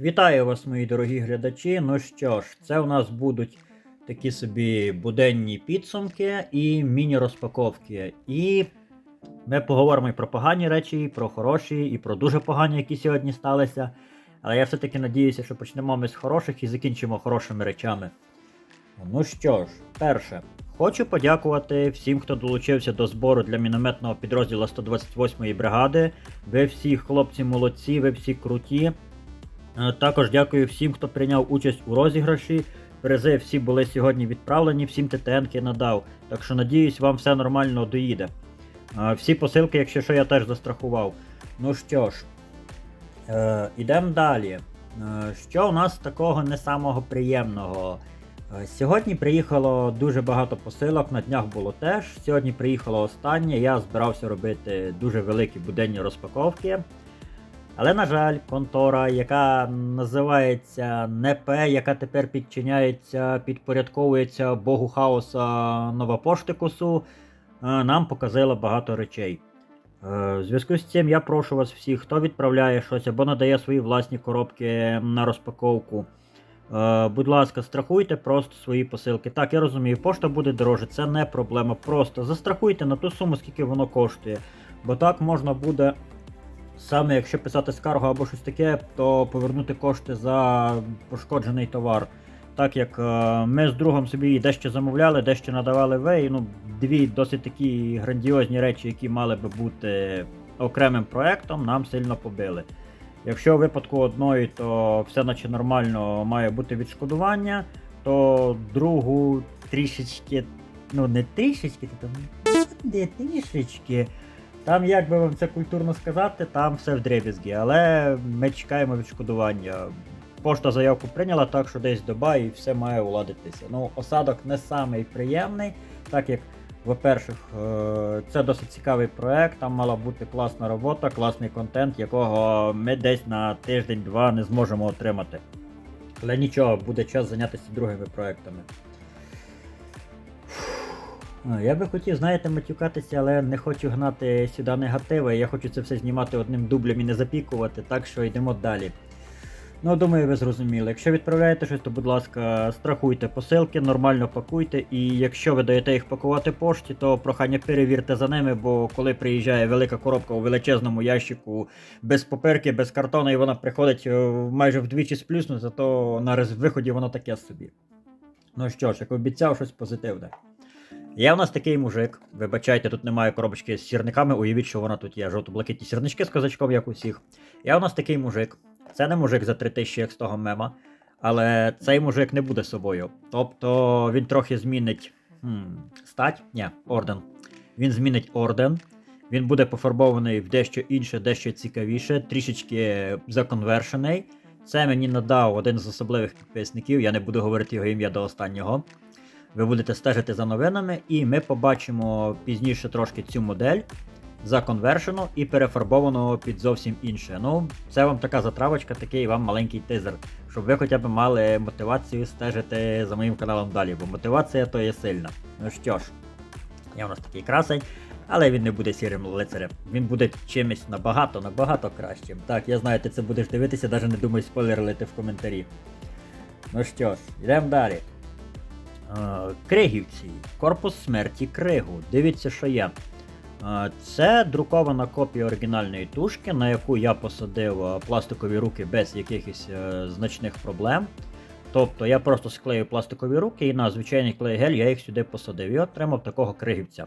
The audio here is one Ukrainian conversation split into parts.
Вітаю вас, мої дорогі глядачі. Ну що ж, це у нас будуть такі собі буденні підсумки і міні-розпаковки. І ми поговоримо і про погані речі, і про хороші, і про дуже погані, які сьогодні сталися. Але я все-таки надіюся, що почнемо ми з хороших і закінчимо хорошими речами. Ну що ж, перше, хочу подякувати всім, хто долучився до збору для мінометного підрозділу 128-ї бригади. Ви всі хлопці молодці, ви всі круті. Е, Також дякую всім, хто прийняв участь у розіграші. Призи всі були сьогодні відправлені, всім ТТНки надав. Так що надіюсь, вам все нормально доїде. Е, Всі посилки, якщо що, я теж застрахував. Ну що ж, е, ідемо далі. Що у нас такого не самого приємного? Сьогодні приїхало дуже багато посилок, на днях було теж. Сьогодні приїхало останнє, я збирався робити дуже великі буденні розпаковки. Але, на жаль, контора, яка називається НП, яка тепер підчиняється, підпорядковується Богу хаоса Новопоштикусу, е, нам показала багато речей. Е, В зв'язку з цим я прошу вас всіх, хто відправляє щось або надає свої власні коробки на розпаковку. е, Будь ласка, страхуйте просто свої посилки. Так, я розумію, пошта буде дороже, це не проблема. Просто застрахуйте на ту суму, скільки воно коштує. Бо так можна буде Саме якщо писати скаргу або щось таке, то повернути кошти за пошкоджений товар. Так як е, ми з другом собі дещо замовляли, дещо надавали ви, ну, дві досить такі грандіозні речі, які мали би бути окремим проектом, нам сильно побили. Якщо у випадку одної, то все наче нормально має бути відшкодування, то другу трішечки, ну не трішечки, то трішечки. Там, як би вам це культурно сказати, там все в дребізгі, але ми чекаємо відшкодування. Пошта заявку прийняла, так що десь доба і все має уладитися. Ну, осадок не самий приємний, так як, по-перше, е, це досить цікавий проект, там мала бути класна робота, класний контент, якого ми десь на тиждень-два не зможемо отримати. Але нічого, буде час зайнятися другими проектами. Я би хотів, знаєте, матюкатися, але не хочу гнати сюди негативи. Я хочу це все знімати одним дублем і не запікувати, так що йдемо далі. Ну, думаю, ви зрозуміли. Якщо відправляєте щось, то будь ласка, страхуйте посилки, нормально пакуйте. І якщо ви даєте їх пакувати пошті, то прохання перевірте за ними, бо коли приїжджає велика коробка у величезному ящику без паперки, без картону, і вона приходить е, майже вдвічі сплюснута, то на виході воно таке собі. Ну що ж, як обіцяв, щось позитивне. Є у нас такий мужик. Вибачайте, тут немає коробочки з сірниками, уявіть, що вона тут є. Жовто-блакитні сірнички з козачком, як усіх. Є у нас такий мужик. Це не мужик за 3000, як з того мема. Але цей мужик не буде собою. Тобто він трохи змінить хм, стать? Ні, орден. Він змінить орден. Він буде пофарбований в дещо інше, дещо цікавіше, трішечки законвершений. Це мені надав один з особливих підписників, я не буду говорити його ім'я до останнього. Ви будете стежити за новинами, і ми побачимо пізніше трошки цю модель законвершену і перефарбовану під зовсім інше. Ну, це вам така затравочка, такий вам маленький тизер, щоб ви хоча б мали мотивацію стежити за моїм каналом далі, бо мотивація то є сильна. Ну що ж, я у нас такий красень, але він не буде сірим лицарем. Він буде чимось набагато, набагато кращим. Так, я знаю, ти це будеш дивитися, навіть не думай спойлерити в коментарі. Ну що ж, йдемо далі. Е, Кригівці. Корпус смерті Кригу. Дивіться, що є. Е, Це друкована копія оригінальної тушки, на яку я посадив е, пластикові руки без якихось значних проблем. Тобто я просто склею пластикові руки і на звичайний клей-гель я їх сюди посадив і отримав такого кригівця.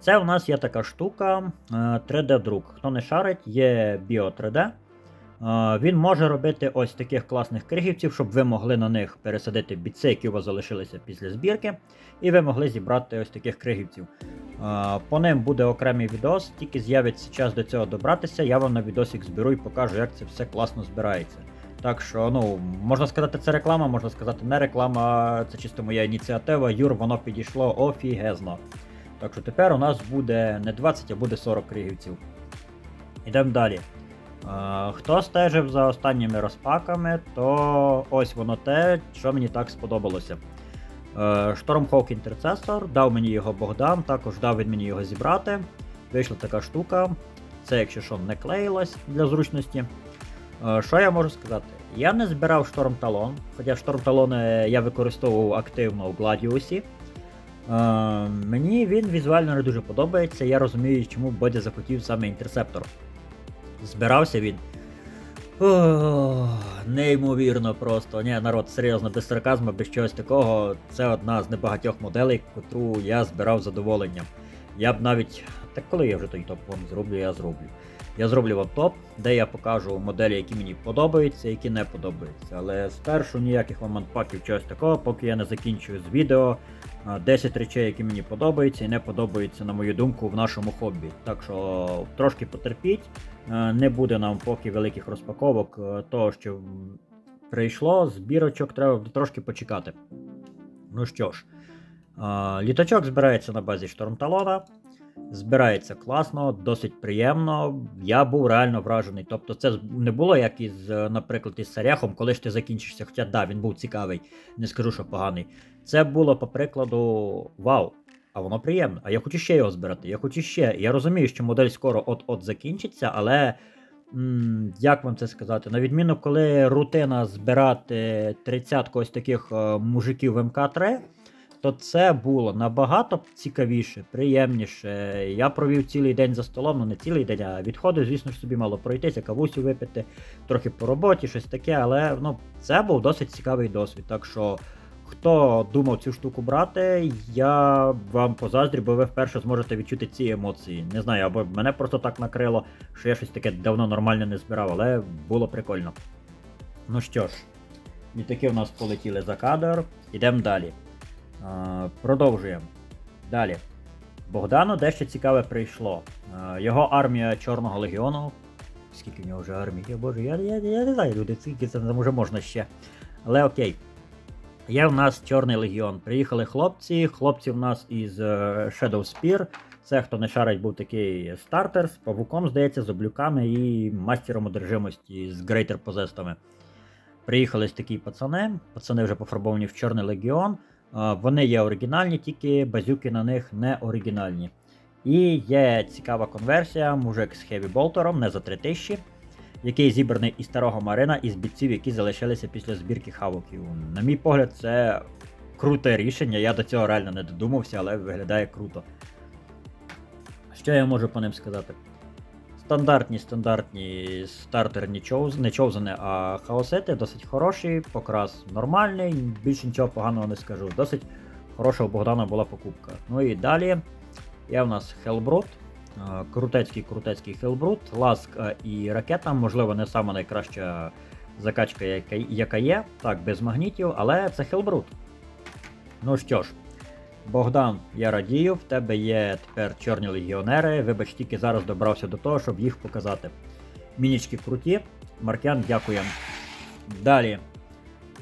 Це у нас є така штука е, 3D-друк. Хто не шарить, є Bio 3D. Він може робити ось таких класних кригівців, щоб ви могли на них пересадити бітси, які у вас залишилися після збірки, і ви могли зібрати ось таких кригівців. По ним буде окремий відос, тільки з'явиться час до цього добратися, я вам на відосик зберу і покажу, як це все класно збирається. Так що, ну, можна сказати, це реклама, можна сказати, не реклама, це чисто моя ініціатива. Юр, воно підійшло офігезно. Так що тепер у нас буде не 20, а буде 40 кригівців. Ідемо далі. Хто стежив за останніми розпаками, то ось воно те, що мені так сподобалося. Е, Stormhawk Intercessor, дав мені його Богдан, також дав він мені його зібрати. Вийшла така штука. Це, якщо що, не клеїлось для зручності. Е, Що я можу сказати? Я не збирав штормталон, хоча штормталон я використовував активно у Гладіусі. Е, мені він візуально не дуже подобається, я розумію, чому Бодя захотів саме інтерсептор. Збирався він. О, неймовірно просто. Ні, народ, серйозно, без сарказму, без чогось такого. Це одна з небагатьох моделей, яку я збирав задоволенням. Я б навіть. Так коли я вже той топ вам зроблю, я зроблю. Я зроблю вам топ, де я покажу моделі, які мені подобаються, які не подобаються. Але спершу ніяких вам анпаків чогось такого, поки я не закінчую з відео. А, 10 речей, які мені подобаються і не подобаються, на мою думку, в нашому хобі. Так що трошки потерпіть. Е, Не буде нам поки великих розпаковок е, того, що прийшло, збірочок треба трошки почекати. Ну що ж, е, літачок збирається на базі штормталона. Збирається класно, досить приємно. Я був реально вражений. Тобто, це не було як із, наприклад, із Саряхом, коли ж ти закінчишся. Хоча да, він був цікавий, не скажу, що поганий. Це було по прикладу вау. А воно приємно. А я хочу ще його збирати. Я хочу ще. Я розумію, що модель скоро от-от закінчиться, але. м, Як вам це сказати? На відміну, коли рутина збирати 30 ось таких е, мужиків в МК3, то це було набагато цікавіше, приємніше. Я провів цілий день за столом, ну не цілий день, а відходив, звісно ж, собі мало пройтися, кавусю випити, трохи по роботі, щось таке, але ну, це був досить цікавий досвід. Так що, хто думав цю штуку брати, я вам позаздрю, бо ви вперше зможете відчути ці емоції. Не знаю, або мене просто так накрило, що я щось таке давно нормально не збирав, але було прикольно. Ну що ж, літаки в нас полетіли за кадр, ідемо далі. Е, Продовжуємо. Далі. Богдану дещо цікаве прийшло. Е, Його армія Чорного легіону. Скільки в нього вже армії? Боже, я, я, я не знаю, люди, скільки це вже можна ще. Але окей. Є в нас Чорний легіон. Приїхали хлопці. Хлопці в нас із е, Shadow Spear. Це, хто не шарить, був такий стартер з павуком, здається, з облюками і мастером одержимості з Possessами. Приїхали такі пацани. Пацани вже пофарбовані в Чорний легіон. Вони є оригінальні, тільки базюки на них не оригінальні. І є цікава конверсія, мужик з Heavy Болтером, не за 3000, який зібраний із старого Марина із бійців, які залишилися після збірки хавоків. На мій погляд, це круте рішення. Я до цього реально не додумався, але виглядає круто. Що я можу по ним сказати? Стандартні, стандартні стартерні чоуз, не човзани, а хаосети, досить хороші, покрас нормальний, більше нічого поганого не скажу. Досить хороша у Богдана була покупка. Ну і далі є в нас е, крутецький крутецький Hellbrut, Ласк е, і ракета, можливо, не сама найкраща закачка, яка, є, так, без магнітів, але це Hellbrut. Ну що ж. Богдан, я радію, в тебе є тепер чорні легіонери. Вибач, тільки зараз добрався до того, щоб їх показати. Мінічки круті. Маркян, дякуємо. Далі.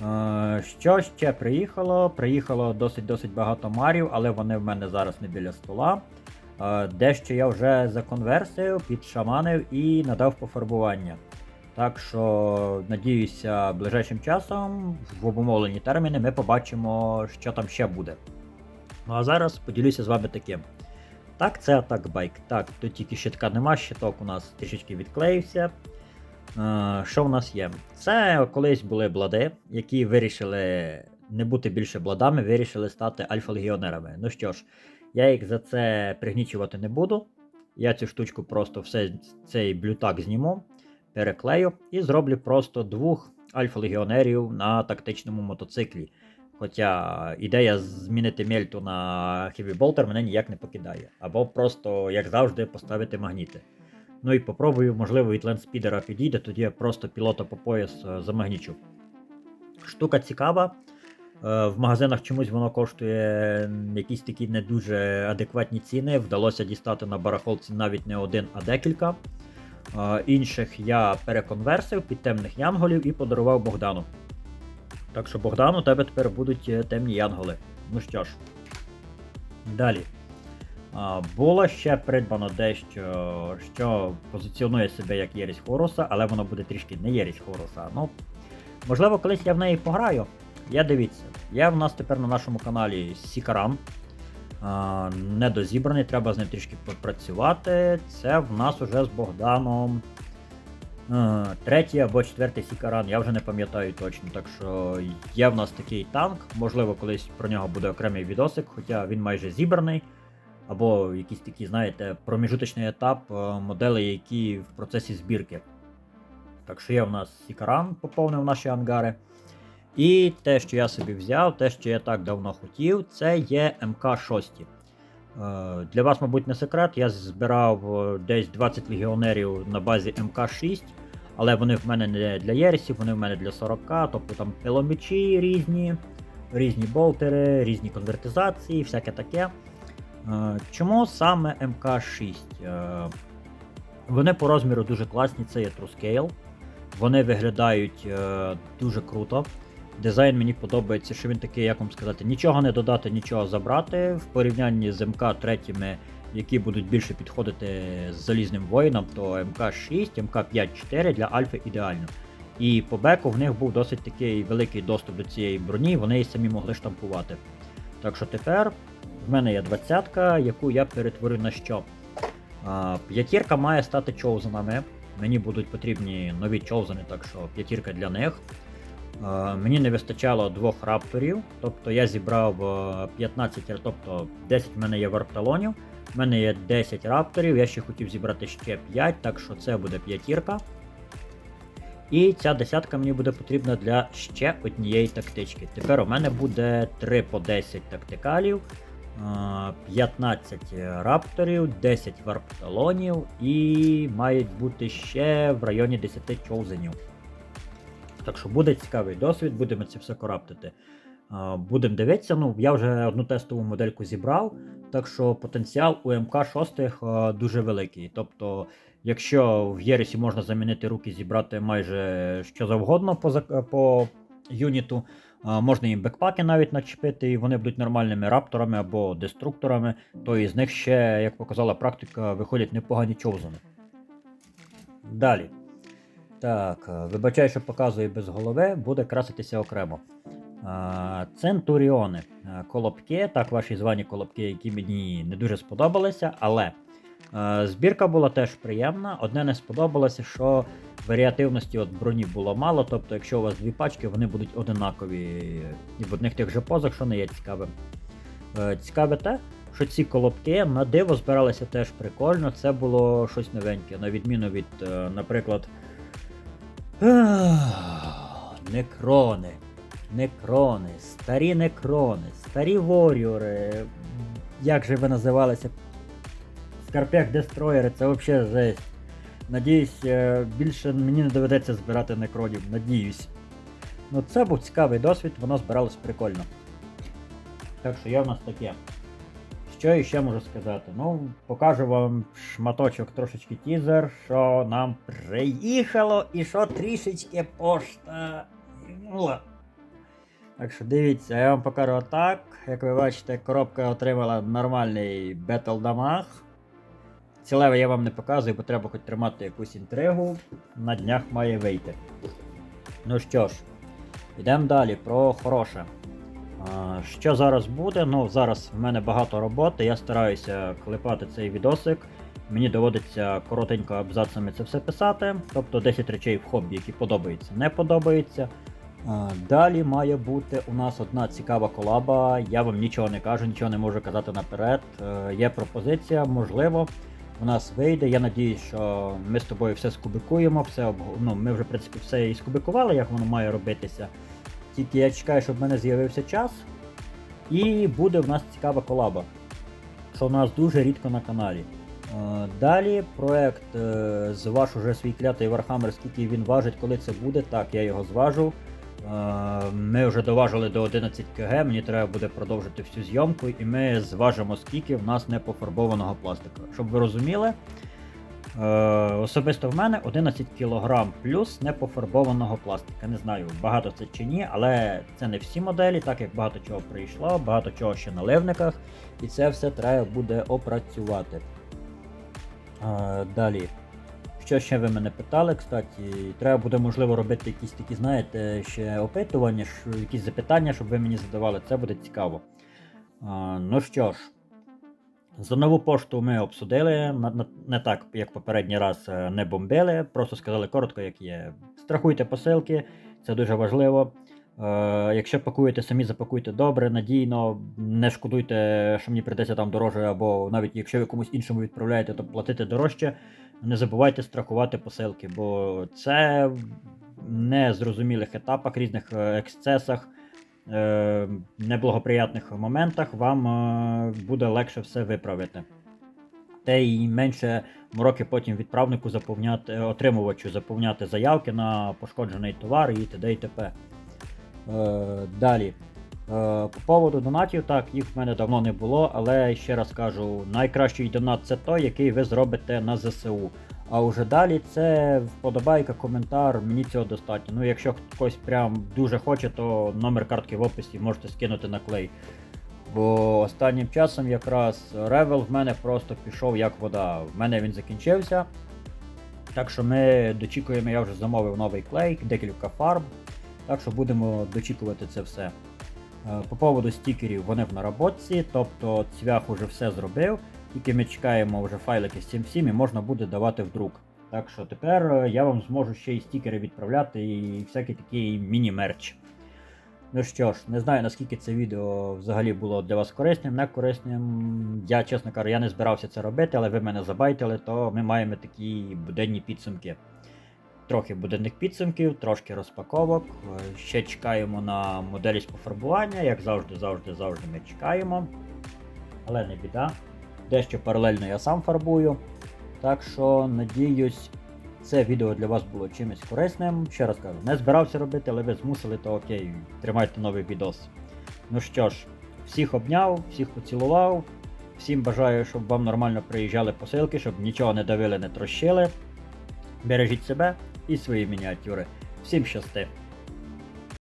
Е, що ще приїхало? Приїхало досить-досить багато марів, але вони в мене зараз не біля стола. Дещо я вже законверсив, підшаманив і надав пофарбування. Так що, надіюся, ближайшим часом в обумовлені терміни ми побачимо, що там ще буде. Ну а зараз поділюся з вами таким. Так, це атак байк. Так, тут тільки щитка нема, щиток у нас трішечки відклеївся. Що в нас є? Це колись були блади, які вирішили не бути більше бладами, вирішили стати альфа-легіонерами. Ну що ж, я їх за це пригнічувати не буду. Я цю штучку просто все цей блютак зніму, переклею і зроблю просто двох альфа-легіонерів на тактичному мотоциклі. Хоча ідея змінити мельту на Heavy Bolter мене ніяк не покидає. Або просто, як завжди, поставити магніти. Ну і попробую, можливо, від лендспідера підійде, тоді я просто пілота по пояс е, замагнічу. Штука цікава. Е, В магазинах чомусь воно коштує якісь такі не дуже адекватні ціни. Вдалося дістати на барахолці навіть не один, а декілька. Е, Інших я переконверсив під темних янголів і подарував Богдану. Так що, Богдан, у тебе тепер будуть е, темні янголи. Ну що ж. Далі. Було ще придбано дещо, що позиціонує себе як Єрість Хоруса, але воно буде трішки не Єрість Хоруса. Ну, можливо, колись я в неї пограю. Я дивіться, я в нас тепер на нашому каналі Сікаран. А, недозібраний, треба з ним трішки попрацювати. Це в нас уже з Богданом Третій або четвертий Сікаран, я вже не пам'ятаю точно. Так що є в нас такий танк, можливо, колись про нього буде окремий відосик, хоча він майже зібраний. Або якийсь такий, знаєте, проміжуточний етап моделей, які в процесі збірки. Так що є в нас Сікаран, поповнив наші ангари. І те, що я собі взяв, те, що я так давно хотів, це є МК-6. Е, Для вас, мабуть, не секрет, я збирав е, десь 20 легіонерів на базі МК-6, але вони в мене не для Єресів, вони в мене для 40, тобто там пиломічі різні, різні болтери, різні конвертизації, всяке таке. Е, Чому саме МК-6? Е, Вони по розміру дуже класні, це є TrueScale. Вони виглядають дуже круто. Дизайн мені подобається, що він такий, як вам сказати, нічого не додати, нічого забрати в порівнянні з МК-3, які будуть більше підходити з залізним воїном, то МК-6, МК-5-4 для Альфи ідеально. І по беку в них був досить такий великий доступ до цієї броні, вони її самі могли штампувати. Так що тепер в мене є двадцятка, яку я перетворю на що? П'ятірка має стати човзанами. Мені будуть потрібні нові човзани, так що п'ятірка для них. Е, Мені не вистачало двох рапторів, тобто я зібрав е, 15, тобто 10 в мене є варпталонів, в мене є 10 рапторів, я ще хотів зібрати ще 5, так що це буде п'ятірка. І ця десятка мені буде потрібна для ще однієї тактички. Тепер у мене буде 3 по 10 тактикалів, е, 15 рапторів, 10 варпталонів і мають бути ще в районі 10 човзенів. Так що буде цікавий досвід, будемо це все кораптити. Будемо дивитися. Ну, я вже одну тестову модельку зібрав, так що потенціал у МК-6 дуже великий. Тобто, якщо в Єресі можна замінити руки, зібрати майже що завгодно по, по юніту, можна їм бекпаки навіть начепити, і вони будуть нормальними рапторами або деструкторами, то із них ще, як показала практика, виходять непогані човзани. Далі. Так, е, вибачаю, що показую без голови, буде краситися окремо. Центуріони. Е, Колобки, так ваші звані колобки, які мені не дуже сподобалися, але е, збірка була теж приємна. Одне не сподобалося, що варіативності от броні було мало, тобто, якщо у вас дві пачки, вони будуть одинакові і в одних тих же позах, що не є цікавим. Е, Цікаве те, що ці колобки на диво збиралися теж прикольно, це було щось новеньке, на відміну від, е, наприклад. Ах, Некрони. Некрони, старі некрони, старі воріори. Як же ви називалися? Скарпек Дестройери, це взагалі жесть. Надіюсь, е, більше мені не доведеться збирати некронів, надіюсь. Ну це був цікавий досвід, воно збиралось прикольно. Так що є в нас таке. Що ще можу сказати? Ну, покажу вам шматочок трошечки тізер, що нам приїхало і що трішечки пошта. гнула. Так що дивіться, я вам покажу отак. Як ви бачите, коробка отримала нормальний Battle дамаг. Цілеве я вам не показую, бо треба хоч тримати якусь інтригу. На днях має вийти. Ну що ж, йдемо далі про хороше. Що зараз буде? Ну, зараз в мене багато роботи, я стараюся клепати цей відосик. Мені доводиться коротенько абзацами це все писати. Тобто 10 речей в хобі, які подобаються, не подобаються. Далі має бути у нас одна цікава колаба. Я вам нічого не кажу, нічого не можу казати наперед. Е, Є пропозиція, можливо, у нас вийде. Я надіюсь, що ми з тобою все скубикуємо, все ну, ми вже в принципі все і скубикували, як воно має робитися. Тільки я чекаю, щоб в мене з'явився час. І буде в нас цікава колаба, що в нас дуже рідко на каналі. Е, Далі проект е, зваж уже свій клятий Warhammer, скільки він важить, коли це буде. Так, я його зважу. Е, Ми вже доважили до 11 кг, мені треба буде продовжити всю зйомку, і ми зважимо, скільки в нас непофарбованого пластика. Щоб ви розуміли, особисто в мене 11 кг плюс непофарбованого пластика. Не знаю, багато це чи ні, але це не всі моделі, так як багато чого прийшло, багато чого ще на ливниках, і це все треба буде опрацювати. Е, далі. Що ще ви мене питали, кстати, треба буде можливо робити якісь такі, знаєте, ще опитування, якісь запитання, щоб ви мені задавали, це буде цікаво. Ну що ж, За нову пошту ми обсудили, не так, як попередній раз е, не бомбили, просто сказали коротко, як є. Страхуйте посилки, це дуже важливо. Е, якщо пакуєте самі, запакуйте добре, надійно, не шкодуйте, що мені прийдеться там дороже, або навіть якщо ви комусь іншому відправляєте, то платите дорожче. Не забувайте страхувати посилки, бо це в незрозумілих етапах, різних е, ексцесах, неблагоприятних моментах вам е, буде легше все виправити. Те й менше мороки потім відправнику заповняти, е, отримувачу заповняти заявки на пошкоджений товар і т.д. і т.п. Е, далі. Е, по поводу донатів, так, їх в мене давно не було, але ще раз кажу, найкращий донат це той, який ви зробите на ЗСУ. А вже далі це вподобайка, коментар, мені цього достатньо. Ну, якщо хтось прям дуже хоче, то номер картки в описі можете скинути на клей. Бо останнім часом якраз ревел в мене просто пішов як вода. В мене він закінчився. Так що ми дочікуємо, я вже замовив новий клей, декілька фарб. Так що будемо дочікувати це все. Е, По поводу стікерів вони в наработці, тобто цвях уже все зробив, тільки ми чекаємо вже файлики з цим всім і можна буде давати в друк. Так що тепер е, я вам зможу ще й стікери відправляти і всякий такий міні-мерч. Ну що ж, не знаю наскільки це відео взагалі було для вас корисним, не корисним. Я, чесно кажу, я не збирався це робити, але ви мене забайтили, то ми маємо такі буденні підсумки. Трохи буденних підсумків, трошки розпаковок. Е, Ще чекаємо на моделість пофарбування, як завжди, завжди, завжди ми чекаємо. Але не біда. Дещо паралельно я сам фарбую. Так що, надіюсь, це відео для вас було чимось корисним. Ще раз кажу, не збирався робити, але ви змусили, то окей, тримайте новий відос. Ну що ж, всіх обняв, всіх поцілував. Всім бажаю, щоб вам нормально приїжджали посилки, щоб нічого не давили, не трощили. Бережіть себе і свої мініатюри. Всім щасти!